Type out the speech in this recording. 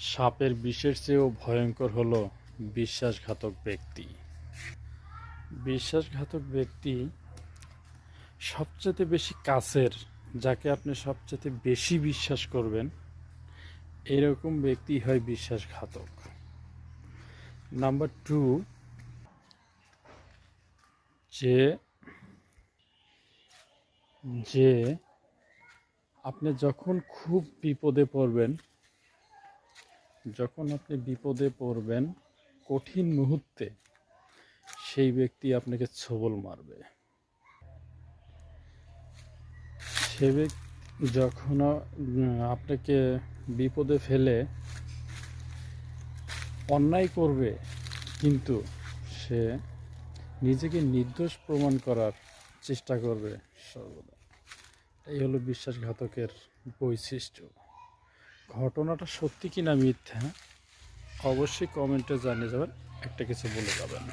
সাপের বিষের চেয়েও ভয়ঙ্কর হলো বিশ্বাসঘাতক ব্যক্তি। বিশ্বাসঘাতক ব্যক্তি সবচেয়ে বেশি কাছের, যাকে আপনি সবচেয়ে বেশি বিশ্বাস করবেন, এরকম ব্যক্তি হয় বিশ্বাসঘাতক। নাম্বার টু, যে যে আপনি যখন খুব বিপদে পড়বেন যখন আপনি বিপদে পড়বেন, কঠিন মুহূর্তে সেই ব্যক্তি আপনাকে ছবল মারবে। সে ব্যক্তি যখন আপনাকে বিপদে ফেলে, অন্যায় করবে, কিন্তু সে নিজেকে নির্দোষ প্রমাণ করার চেষ্টা করবে সর্বদা। এই হলো বিশ্বাসঘাতকের বৈশিষ্ট্য। ঘটনাটা সত্যি কিনা মিথ্যা অবশ্যই কমেন্টে জানিয়ে যাবেন একটা কিছু বলে যাবেন।